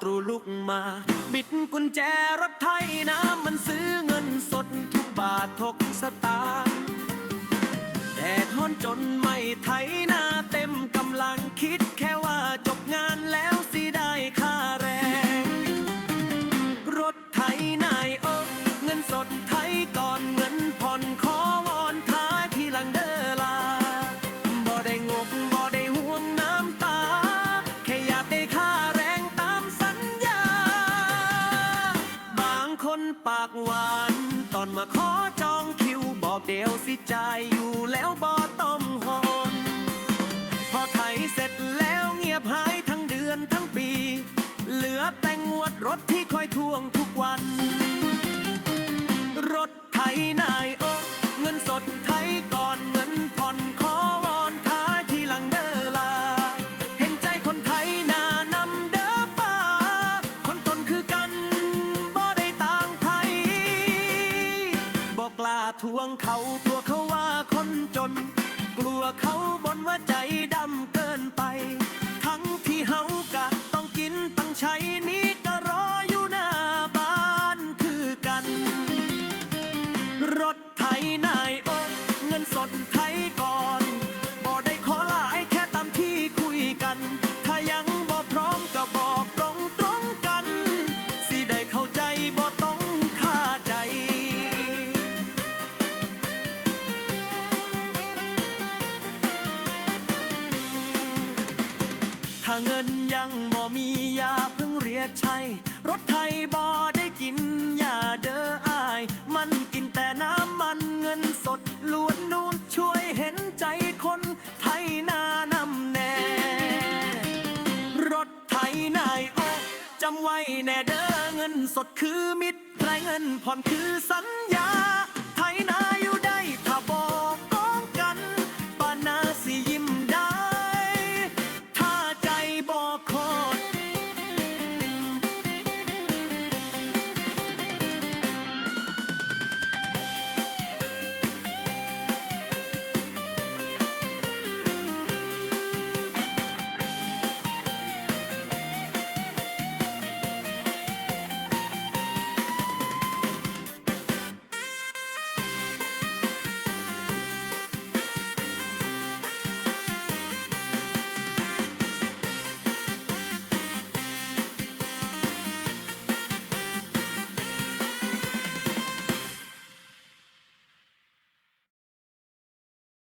ตรูลุกมา บิดกุญแจรถไถน้ำมันซื้อเงินสดทุกบาททุกสตางค์แดดฮ้อนจนไม่ไถหน้า ปากหวาน ตอนมาขอจองคิวบอกเดียวสิจ่ายอยู่แล้วบอต้องหอนพอไถเสร็จแล้วเงียบหายทั้งเดือนทั้งปี เหลือแต่งวดรถที่คอยทวงทุกวัน รถไถนายโอเงินสดไถก่อนเบอกกล้าทวงเขากลัวเขาว่าคนจน กลัวเขาบ่นว่าใจดำเกินไป ทั้งที่เฮากะต้องกินต้องใช้นี้ก็รออยู่หน้าบ้านคือกัน รถไถนายโอกเงินสดไทยก่อน ถ้าเงินยังบ่มีอย่าเพิ่งเรียกใช้รถไทยบ่ได้กินอย่าเด้ออาย มันกินแต่น้ำมันเงินสดล้วนนูนช่วยเห็นใจคนไทยนานำแน่รถไถนายโอจำไว้แน่เด้อเงินสดคือมิตรไรเงินผ่อนคือสัญญา